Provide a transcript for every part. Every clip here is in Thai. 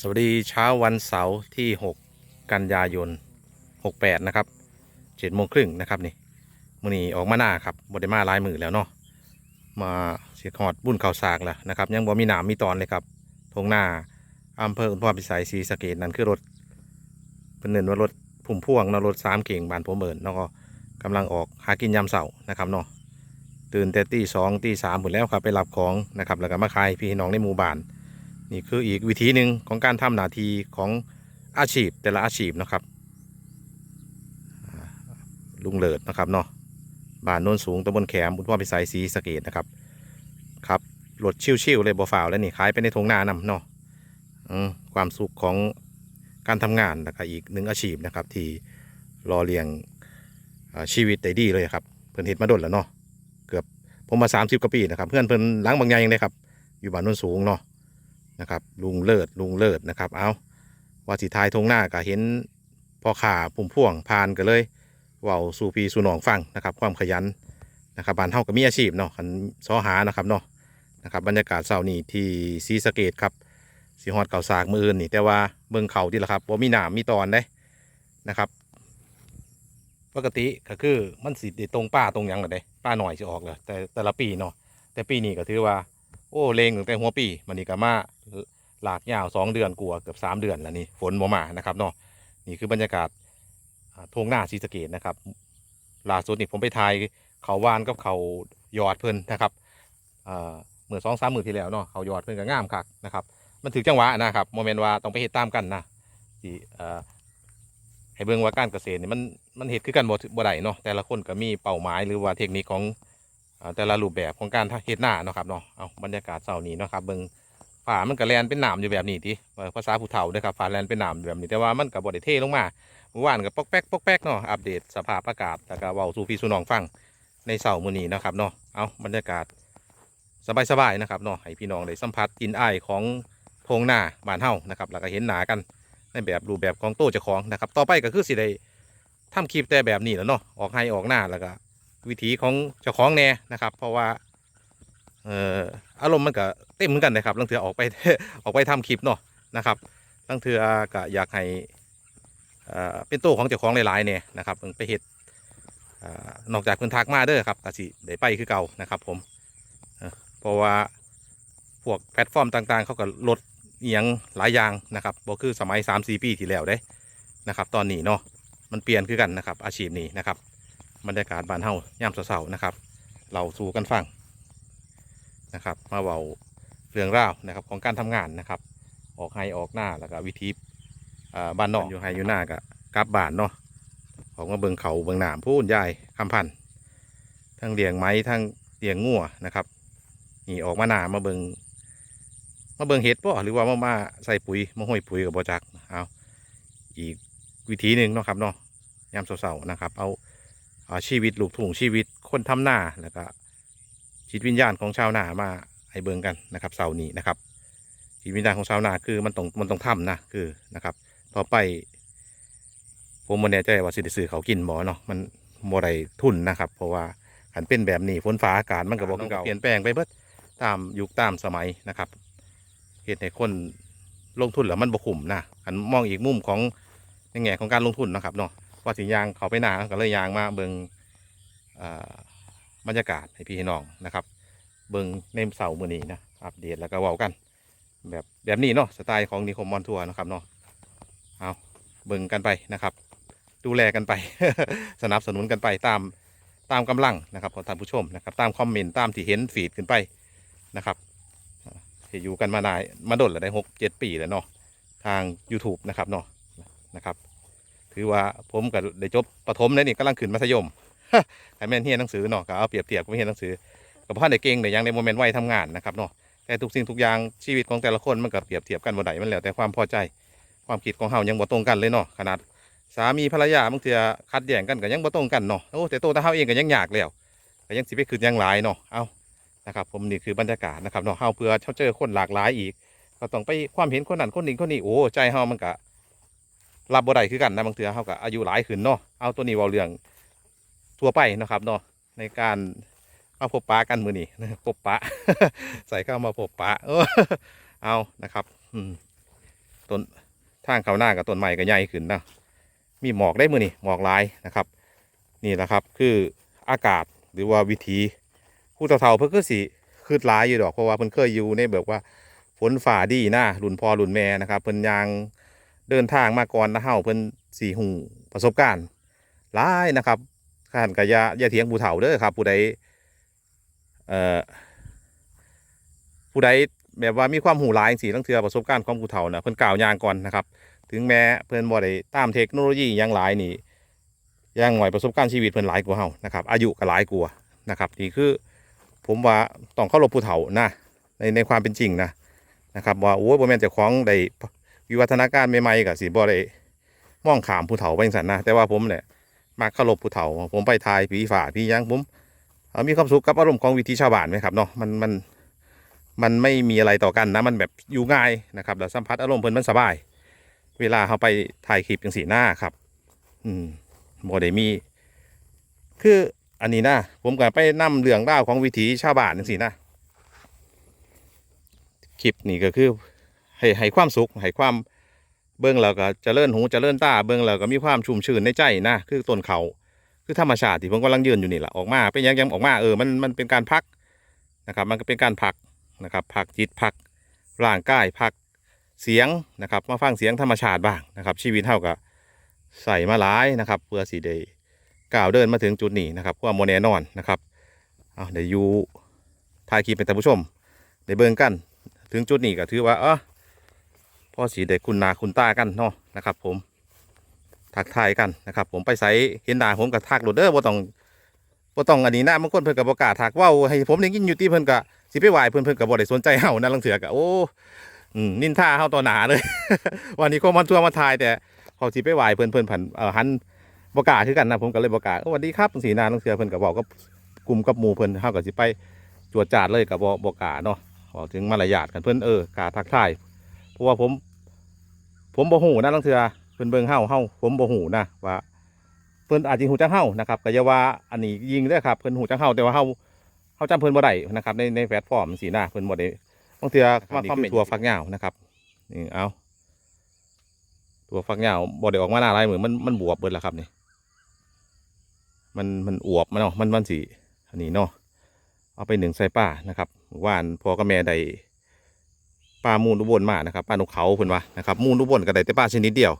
สวัสดีเช้าวันเสาร์ที่ 6 กันยายน 68 นะครับ7โมงครึ่งนะครับนี่มื้อนี้ออกมาหน้าครับบไดมาลายมือแล้วเนาะมาเสียขอดบุญข่าวสากแล้วนะครับ ยังบ่มีหนามมีตอนเลยครับทงหน้าอำเภออุทุมพรพิสัยศรีสะเกดนั่นคือรถเป็นเนินว่ารถผุ่มพ่วงนะรถสามเก่งบานผมเบิร์นแล้วก็กำลังออกหากินยามเสาร์นะครับเนาะตื่นแต่ตีสองตีสามหมดแล้วครับไปรับของนะครับแล้วก็มาขายพี่น้องในหมู่บ้าน นี่คืออีกวิธีหนึ่งของการทำหนาทีของอาชีพแต่ละอาชีพนะครับลุงเลิศนะครับเนาะบ้านโน้นสูงตำบลแขมบุญพ่อพิสัยศรีสะเกดนะครับครับรถชิวๆเลยบ่ฝ่าวแล้วนี่ขายไปในทงนานำเนาะอืมความสุขของการทำงานแล้วก็อีกหนึ่งอาชีพนะครับ ที่รอเลี้ยงชีวิตได้ดีเลยครับ เพิ่นเฮ็ดมาดนแล้วเนาะเกือบผมมา 30กว่าปีนะครับ เพื่อนเพิ่นล้างบางอย่างเลยครับ อยู่บ้านโน้นสูงเนาะ นะครับ ลุงเลิศลุงเลิศนะครับ เอาว่าสิทายทงหน้าก็เห็นพ่อขาปุ่มพ่วงผ่านก็เลยเว้าสู่พีสู่หนองฟังนะครับ ความขยันนะครับบ้านเฮาก็มีอาชีพเนาะคันซอหานะครับเนาะนะครับบรรยากาศเช้านี้ที่ศรีสเกดครับสีฮอดเก่าสากมืออื่นนี่แต่ว่าเบิ่งเขาที่ละครับว่ามีหนามมีตอนได้นะครับ ปกติก็คือมันสิดตรงป้าตรงยังก็ได้ป้าหน่อยสิออกเลยแต่แต่ละปีเนาะแต่ปีนี้ก็ถือว่า โอ้เลงตั้งแต่หัวปีมันนี่ก็มา หลากยาวสองเดือนกลัวาเกือบสามเดือนแล้วนี่ฝนบ่มานะครับเนาะนี่คือบรรยากาศทงหน้าศรีสเกดนะครับล่าสุดนี่ผมไปถ่ายเขาวานกับเขายอดเพิ่นนะครับอ่าเมื่อสองสามมือที่แล้วเนาะเขายอดเพิ่นก็งามคักนะครับมันถึงจังหวะนะครับโมเมนต์ว่าต้องไปเฮ็ดตามกันนะที่เอ่อให้เบิ่งว่าการเกษตรนี่มันมันเฮ็ดคือกันบ่บ่ได้เนาะแต่ละคนก็มีเป้าหมายหรือว่าเทคนิคของอแต่ละรูปแบบของการเฮ็ดหน้าเนาะครับเนาะเอาบรรยากาศเช้านี้เนาะครับเบิ่ง ฝามันก็แลนเป็นหนามอยู่แบบนี้ติเอ่อภาษาผู้เฒ่าด้อครับฝาแลนเป็นหนามอยู่แบบนี้แต่ว่ามันก็บ่ได้เทลงมาเมื่อวานก็ปอกแป๊กปอกแป๊กเนาะอัปเดตสภาพอากาศแล้วก็เว้าสู่พี่สู่น้องฟังในเช้ามื้อนี้นะครับเนาะเอาบรรยากาศสบายๆนะครับเนาะให้พี่น้องได้สัมผัสกลินอายของทงหน้าบ้านเฮานะครับแล้วก็เห็นหนากันในแบบรูปแบบของโต้เจ้าของนะครับ ต่อไปก็คือสิได้ทำคลิปแต่แบบนี้แหล้วเนาะออกให้ออกหน้าแล้วก็วิถีของเจ้าของแน่นะครับ เพราะว่าเออ อารมณ์มันก็เต็มเหมือนกันนะครับลังเถือออกไปออกไปทำคลิปเนาะนะครับลังเถือก็อยากให้เอ่อเป็นตัวของเจ้าของหลายๆเนี่ยนะครับเพิ่งไปเฮ็ดเอ่อนอกจากเพิ่นทักมาเด้อครับกสิได้ไปคือเก่านะครับ ผมเพราะว่าพวกแพลตฟอร์มต่างๆ เขาก็ลดเอียงหลายอย่างนะครับบ่คือสมัย3-4ปีที่แล้วเด้นะครับ ตอนนี้เนาะมันเปลี่ยนคือกันนะครับ อาชีพนี้นะครับบรรยากาศบ้านเฮายามเสาร์ๆนะครับ เราสู่กันฟัง นะครับ มาเว้าเรื่องราวนะครับของการทำงานนะครับ ออกให้ออกหน้าแล้วก็วิธีบ้านนอกอยู่ให้อยู่หน้าก็กลับบ้านเนาะออกมาเบิงเขาเบิงหนามพูนยายคำพันธ์ทั้งเลี้ยงไม้ทั้งเลี้ยงงัวนะครับนี่ออกมาหนามาเบิงมาเบิงเห็ดป่หรือว่ามามาใส่ปุ๋ยมาห้อยปุ๋ยกับบจักเอาอีกวิธีหนึ่งเนาะครับเนาะยามเสาร์ๆนะครับ เอาอาชีวิตลูกถุงชีวิตคนทำหน้าแล้วก็ จิตวิญญาณของชาวนามาให้เบิ่งกันนะครับเสาร์นี้นะครับจิตวิญญาณของชาวนาคือมันต้องมันต้องทำนะคือนะครับ ต่อไป ผมโมแน่ใจว่าสิได้ซื้อเขาวกินบ่เนาะมันโมได้ทุนนะครับ เพราะว่าขันเป็นแบบนี้ฝนฟ้าอากาศมันก็บอกเก่าเปลี่ยนแปลงไปเบิดตามยุคตามสมัยนะครับเหตุให้คนลงทุนแล้วมันบ่คุ้มนะขันมองอีกมุมของในแง่ของการลงทุนนะครับเนาะว่าสิยางเขาไปหนาก็เลยยางมาเบิงอ่า บรรยากาศให้พี่ให้น้องนะครับ เบิงในเสาร์มือนี้นะอัปเดตแล้วก็เว้ากัน แบบแบบนี้เนาะสไตล์ของนิคมมอนทัวร์นะครับเนาะเอาเบิงกันไปนะครับ ดูแลกันไป สนับสนุนกันไปตามตามกำลังนะครับของท่านผู้ชมนะครับตามคอมเมนต์ตามที่เห็นฟีดขึ้นไปนะครับอ่าที่อยู่กันมานายมาดนแล้วได้หกเจ็ดปีแล้วเนาะทาง YouTube นะครับเนาะนะครับ ถือว่าผมกับได้จบประถมแล้วนี่กำลังขึ้นมัธยม ใครแม่นเฮียนหนังสือเนาะก็เอาเปรียบเทียบกับเฮียนหนังสือกับพ่อได้เก่งแต่ยังในโมเมนต์วัยทำงานนะครับเนาะแต่ทุกสิ่งทุกอย่างชีวิตของแต่ละคนมันก็เปรียบเทียบกันบ่ได้มันแล้วแต่ความพอใจความคิดของเฮายังบ่ตรงกันเลยเนาะขนาดสามีภรรยาบางเทื่อคัดแย่งกันก็ยังบ่ตรงกันเนาะโอ้แต่ตัวต่เฮาเองก็ยังยากแล้วก็ยังสิไปขึ้นยังหลายเนาะเอานะครับผมนี่คือบรรยากาศนะครับเนาะเฮาเพื่อเฮาเจอคนหลากหลายอีก ก็ต้องไปความเห็นคนนั้นคนนี้คนนี้โอ้ใจเฮามันก็รับบ่ได้คือกันนะบางเทื่อเขาก็อายุหลายขึ้นเนาะเอาตัวนี้เว้าเรื่อง ทั่วไปนะครับเนาะในการมาพบปะกันมือนี้พบปะ ใส่เข้ามาพบปะเออเอานะครับอืมต้นทางเขาหน้ากับต้นใหม่ก็ใหญ่ขึ้นนะมีหมอกได้มือนี่หมอกลายนะครับ นี่แหละครับคืออากาศหรือว่าวิธีผู้เฒ่าเพิ่นก็สิคืดลายอยู่ดอกเพราะว่าเพิ่นเคยอยู่ในแบบว่าฝนฝ่าดีนะรุ่นพ่อรุ่นแม่นะครับเพิ่นยางเดินทางมาก่อนนะเฮาเพิ่นสีหูประสบการณ์หลายนะครับ ข้านก็อย่าอย่าเถียงผู้เฒ่าเด้อครับ ผู้ใดเอ่อผู้ใดแบบว่ามีความหูหลายสิทั้งเทือประสบการณ์ของผู้เฒ่านะเพิ่นกล่าวยางก่อนนะครับ ถึงแม้เพิ่นบ่ได้ตามเทคโนโลยียังหลายนี่ย่างหน่อยประสบการณ์ชีวิตเพิ่นหลายกว่าเฮานะครับอายุก็หลายกว่านะครับนี่คือผมว่าต้องเคารพผู้เฒ่านะในในความเป็นจริงนะนะครับว่าโอ้ยบ่แม่นเจ้าของได้วิวัฒนาการใหม่ๆก็สิบ่ได้มองขามผู้เฒ่าไปจังซั่นนะแต่ว่าผมเนี่ย มักเคารพผู้เฒ่า ผมไปทายผีฝ่าผีหยังผมเอ่อมีความสุขกับอารมณ์ของวิถีชาวบ้านไหมครับเนาะมันมันมันไม่มีอะไรต่อกันนะมันแบบอยู่ง่ายนะครับแล้วสัมผัสอารมณ์เพิ่นมันสบาย เวลาเขาไปถ่ายคลิปจังสีหน้าครับ อืมบ่ได้มี คืออันนี้นะผมก็ไปนำเรื่องราวของวิถีชาวบ้านจังซี่นะคลิปนี้ก็คือให้ให้ความสุขให้ความ เบิ่งแล้วก็จเจริญหูเจริญตาเบิ่งแล้วก็มีความชุ่มชื่นในใจนะคือต้นเขาคือธรรมชาติที่ผมกำลังยืนอยู่นี่แหละออกมาเป็นยังยังออกมาเออมันมันเป็นการพักนะครับ มันก็เป็นการพักนะครับพักจิตพักร่างกายพักเสียงนะครับมาฟังเสียงธรรมชาติบ้างนะครับ ชีวิตเท่ากับใส่มาหลายนะครับ เพื่อสีได้ก้าวเดินมาถึงจุดนี้นะครับควาโมแน่นอนนะครับเอาเดี๋ยวยูถ่ายคลิปเป็นท่านผู้ชมได้เบิ่งกัน ถึงจุดนี้ก็ถือว่าเออ พ่อสีได้คุณนาคุณตากันเนาะนะครับ ผมทักทายกันนะครับ ผมไปใส่เห็นหน้าผมกับทักโหลดเดอร์บ่ต้องบ่ต้องอันนี้นะบางคนเพิ่นกับประกาศทักว้าให้ผมได้ยินอยู่ที่เพิ่นก็สิไปไหวเพิ่นเพิ่นก็บ่ได้สนใจเฮานะลังเถือก็โอ้อืมนินท่าเฮาต่อหนาเลย วันนี้ก็มาทัวมาทายแต่พอสิไปไหวเพิ่นเพิ่นผันเอ่อหันบกล้าคือกันนะผมก็เลยบกล้าเอ้าวัสดีครับสีนาลังเสือเพิ่นก็บบอกกับกลุ่มกับหมู่เพิ่นเฮาก็สิไปจวดจาดเลยกับบ่บกล้าเนาะบอกถึงมารยาทกันเพิ่นเออกาทักทาย เพราะว่าผม ผมบ่ฮู้นะลังเสือเพิ่นเบิ่งเฮาเฮาผมบ่ฮู้นะว่าเพิ่นอาจสิฮู้จักเฮานะครับก็อย่าว่าอันนี้ยิงเด้อครับเพิ่นฮู้จักเฮาแต่ว่าเฮาเฮาจำเพิ่นบ่ได้นะครับในในแพลตฟอร์มสีหน้าเพิ่นบ่ได้บางเทื่อมาคอมเมนต์ทัวฟักยาวนะครับนี่เอาตัวฟักยาวบ่ได้ออกมาหน้าลายเหมือนมันมันบวบเบิดแล้วครับนี่มันมันอวบมันเนาะมันมันสีอันนี้เนาะเอาไปหนึ่งใส่ป้านะครับว่านพอกับแม่ได้ ปลามูลอุบลมานะครับปลานกเขาเพิ่นว่านะครับมูลอุบลก็ได้แต่ปลาชนิดเดียว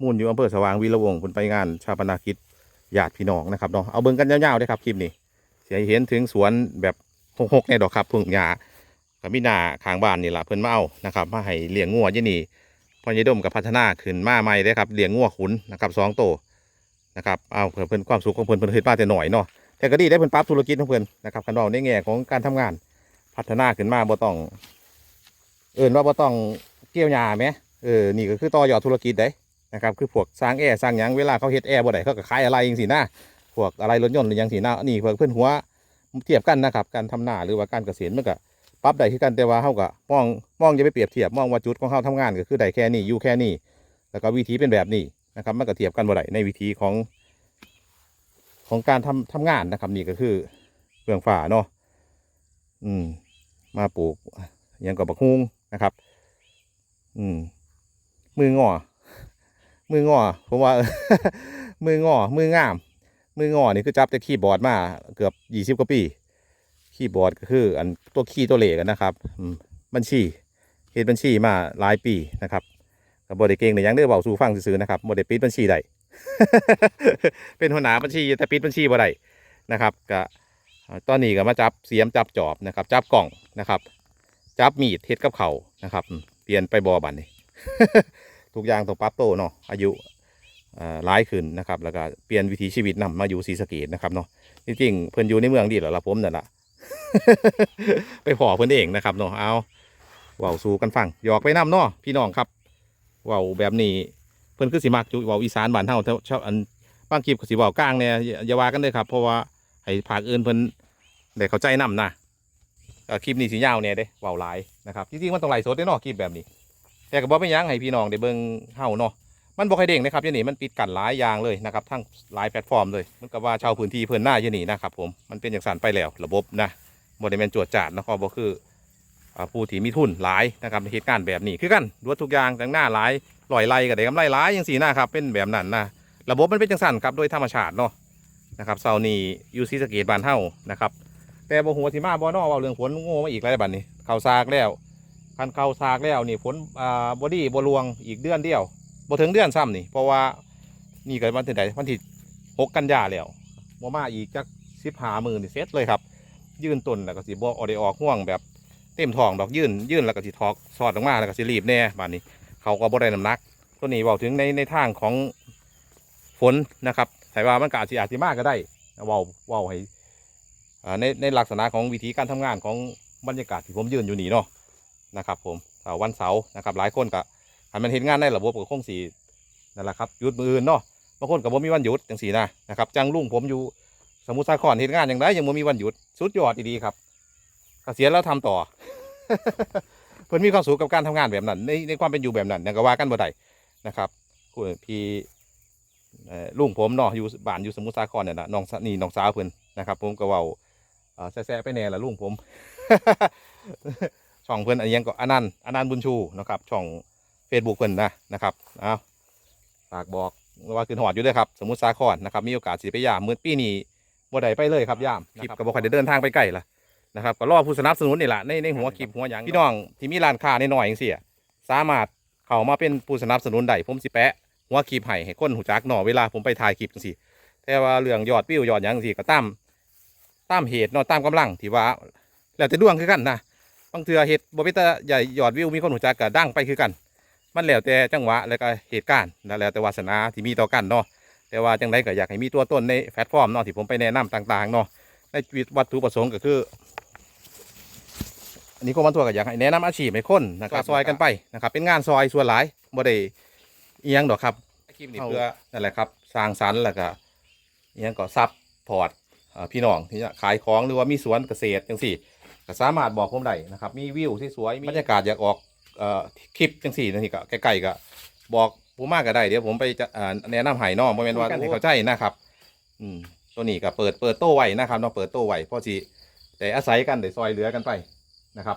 มูลอยู่อำเภอสว่างวีระวงเพิ่นไปงานชาปนากิจญาติพี่น้องนะครับเนาะเอาเบิ่งกันยาวๆเลยครับคลิปนี้เสียเห็นถึงสวนแบบหกๆเนี่ยดอกครับทุ่งหญ้ากับมีนาข้างบ้านนี่ล่ะเพิ่นมาเอานะครับมาให้เลี้ยงงัวยี่นี่พอยายดมกับพัฒนาขึ้นมาใหม่ได้ครับเลี้ยงงัวขุนนะครับสองโตนะครับเอาเพื่อเพิ่นความสุขของเพิ่นเพิ่นเฮ็ดมาแต่หน่อยเนาะแต่ก็ดีได้เพิ่นปรับธุรกิจของเพิ่นนะครับคันเว้าในแง่ของการทำงานพัฒนาขึ้นมาบ่ต้อง เอิ่นว่าบ่ต้องเกี่ยวหญ้าแหมเออนี่ก็คือต่อยอดธุรกิจได้นะครับคือพวกสร้างแอร์สร้างหยังเวลาเขาเฮ็ดแอร์บ่ได้เขาก็ขายอะไรจังซี่นะพวกอะไรรถยนต์หรือยังซี่นะนี่เพิ่นเพิ่นหัวเทียบกันนะครับการทำนาหรือว่าการเกษตรมันก็ปรับได้คือกันแต่ว่าเฮาก็มองมองอย่าไปเปรียบเทียบมองว่าจุดของเฮาทำงานก็คือได้แค่นี้อยู่แค่นี้แล้วก็วิธีเป็นแบบนี้นะครับมันก็เทียบกันบ่ได้ในวิธีของของการทำทำงานนะครับนี่ก็คือเปลืองฝ่าเนาะอืมมาปลูกอหยังกับบักฮุง นะครับ อืม มืองอ มืองอ ผมว่า มืองอ มืองาม มืองอนี่คือจับแต่คีย์บอร์ดมาเกือบยี่สิบกว่าปี คีย์บอร์ดก็คือ อันตัวคีย์ตัวเหลขอะนะครับอืมบัญชีเฮ็ดบัญชีมาหลายปีนะครับกับบริเก่งในยังเด้อเบาสู่ฟังซื่อนะครับบริปิดบัญชีได้เป็นหัวหน้าบัญชีแต่ปิดบัญชีบ่ได้นะครับก็ตอนนี้ก็มาจับเสียมจับจอบนะครับ จับกล่องนะครับ จับมีดเฮ็ดกับเขานะครับ เปลี่ยนไปบอบันนี้ทุกอย่างต้องปรับโตเนาะอายุหลายขึ้นนะครับแล้วก็เปลี่ยนวิถีชีวิตนำมาอยู่ศรีสะเกดนะครับเนาะจริงๆเพิ่อนอยู่ในเมืองดีหล้วละผมนั่นละไปพอเพื่อนเองนะครับเนาะเอาเว้าสู่กันฟังหยอกไปน้ำเนาะพี่น้องครับเว้าแบบนี้เพิ่อนคือสิมักอยู่เว้าอีสานบ้านเฮาแต่ชอบอันบางคลิปก็สิเว้ากลางเนี่ยอย่าว่ากันเลยครับเพราะว่าให้ภาคอื่นเพิ่อนได้เข้าใจนำนะ คลิปนี้สิยาวเนี่ยเด้เว้าหลายนะครับจริงๆมันต้องไลสดเด้เนาะคลิปแบบนี้ แต่ก็บ่เป็นหยังให้พี่น้องได้เบิ่งเฮาเนาะมันบ่ค่อยเด้งนะครับยู่นี่มันปิดกันหลายอย่างเลยนะครับทั้งหลายแพลตฟอร์มเลยมันก็ว่าช่าพื้นที่เพิ่อนหน้ายู่นี่นะครับผมมันเป็นอย่างสั่นไปแล้วระบบนะบริเวณจวดจาดนะครับบ่คือผู้ที่มีทุนหลายนะครับในเหตุการณ์แบบนี้คือกันรวดทุกอย่างทั้งหน้าหลายลอยไล่กับได้กำไรหลายอย่างสีหน้าครับเป็นแบบนั้นนะระบบมันเป็นจังสันครับโดยธรรมชาติเนาะนะครับเซานี่ยูซีสเกตบานเฮานะครับ แต่บ่หัวสิมาบ่นอเว่าเรื่องฝนโง่มาอีกแล้วบัดนี้เข้าซากแล้วคันเข้าซากแล้วนี่ฝนอ่าบ่ดีบ่รวงอีกเดือนเดียวบ่ถึงเดือนซ้ำนี่ เพราะว่านี่ก็วันที่ใดวันที่หกกันยาแล้วบ่มาอีกจัก15มื้อนี่เสร็จเลยครับ ยื่นต้นแล้วก็สิบ่เอได้ออกห่วงแบบเต็มท้องดอกยื่นยื่นแล้วก็สิทอกสอดออกมาแล้วก็สิรีบแน่บัดนี้ เขาก็บ่ได้น้ำหนักตัวนี้เว้าถึงในในทางของฝนนะครับแต่ว่ามันก็อาจสิอาจสิมากก็ได้เว้าเว้าให้ ในในลักษณะของวิธีการทำงานของบรรยากาศที่ผมยืนอยู่นี่เนาะนะครับผมอ่าวันเสาร์นะครับหลายคนก็หันมันเห็นงานในระบบก็คงสีนั่นแหละครับหยุดมืออื่นเนาะบางคนก็บ่มีวันหยุดจังสีนะนะครับจังลุงผมอยู่สมุทรสาครเห็นงานอย่างไรยังบ่มีวันหยุดสุดยอดดีๆครับเกษียณแล้วทำต่อเพิ่อนมีความสุขกับการทำงานแบบนั้นในในความเป็นอยู่แบบนั้นยังก็ว่ากันบ่ได้นะครับคุณพี่ลุงผมเนาะอยู่บ้านอยู่สมุทรสาครเนี่ยนะน้องนี่น้องสาวเพิ่อนนะครับ ผมก็ว่า แซ่ๆไปแน่ละลุงผม ช่องเพื่อนอันยังก็อนันต์อนันต์บุญชูนะครับช่องเฟซบุ๊กเพื่อนนะนะครับเอาฝากบอกว่าคือหอดอยู่ด้วยครับสมุทรสาครนะครับมีโอกาสสิไปยามมือปีนี้บ่ได้ไปเลยครับยามคลิปก็บ่ค่อยได้เดินทางไปไกลละนะครับก็รอผู้สนับสนุนนี่แหละในในหัวคลิปหัวหยังพี่น้องที่มีร้านค้าน้อยๆอย่างเสียสามารถเข้ามาเป็นผู้สนับสนุนได้ผมสิแปะหัวคลิปให้ให้คนหูจักหน่อเวลาผมไปถ่ายคลิปจังซี่แต่ว่าเรื่องยอดวิวยอดหยังจังซี่ก็ตาม ตามเหตุเนาะตามกำลังที่ว่า แล้วแต่ดวงคือกันนะบางเทื่อเหตุบ่เป็นตาใหญ่ยอดวิวมีคนหูจักก็ดังไปคือกัน มันแล้วแต่จังหวะแล้วก็เหตุการณ์นะแล้วแต่วาสนาที่มีต่อกันเนาะแต่ว่าจังไดก็อยากให้มีตัวตนในแพลตฟอร์มเนาะที่ผมไปแนะนำต่างๆเนาะในชีวิตวัตถุประสงค์ก็คืออันนี้ก็มันตัวก็อยากให้แนะนำอาชีพให้คนนะครับซอยกันไปนะครับ เป็นงานซอยส่วนหลายบ่ได้เอียงดอกครับคลิปนี้เพื่อนั่นแหละครับสร้างสรรค์แล้วก็เอียงก็ซับพอร์ตอ่า พี่น้องที่จะขายของหรือว่ามีสวนเกษตรจังสี่ก็สามารถบอกผมได้นะครับ มีวิวที่สวยมีบรรยากาศอยากออกเอ่อคลิปจังสี่นั่นนี่ก็ใกล้ๆก็บอกผมมากก็ได้เดี๋ยวผมไปจะอ่าแนะนำให้น้องบ่แม่นว่าให้เข้าใจนะครับ อืมตัวนี้ก็เปิดเปิดโต้ไว้นะครับเนาะเปิดโต้ไว้เพราะสิได้อาศัยกันได้ซอยเหลือกันไปนะครับ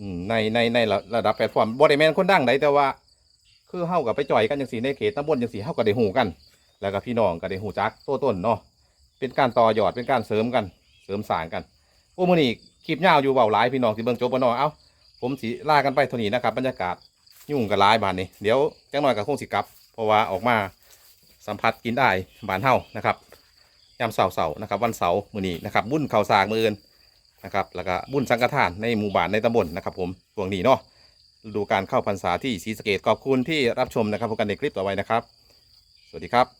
อืมในในในระระดับแพลตฟอร์มบ่ได้แม่นคนดังใดแต่ว่า คือเฮากับไปจ่อยกันจังสี่ในเขตตำบลจังสี่เฮาก็ได้หูกัน แล้วก็พี่น้องก็ได้หูจักตัวต้นเนาะ เป็นการต่อยอดเป็นการเสริมกัน เสริมสางกันโอ้มื้อนี้คลิปยาวอยู่เบาหลายพี่น้องสิเบิ่งจบบ่นาะเอ้าผมสิลากันไปเท่านี้นะครับบรรยากาศยุ่งกับหลายบานนี้เดี๋ยวจังหน่อยก็คงสิกลับ เพราะว่าออกมาสัมผัสกินได้บานเฮานะครับยามเสาร์เสาร์นะครับ วันเสาร์มื้อนี้นะครับ บุญข้าวสากมื้ออื่นนะครับแล้วก็บุญสังฆทานในหมู่บ้านในตำบลนะครับ ผมช่วงนี้เนาะดูการเข้าพรรษาที่ศรีสะเกษขอบคุณที่รับชมนะครับพบกันในคลิปต่อไปนะครับ สวัสดีครับ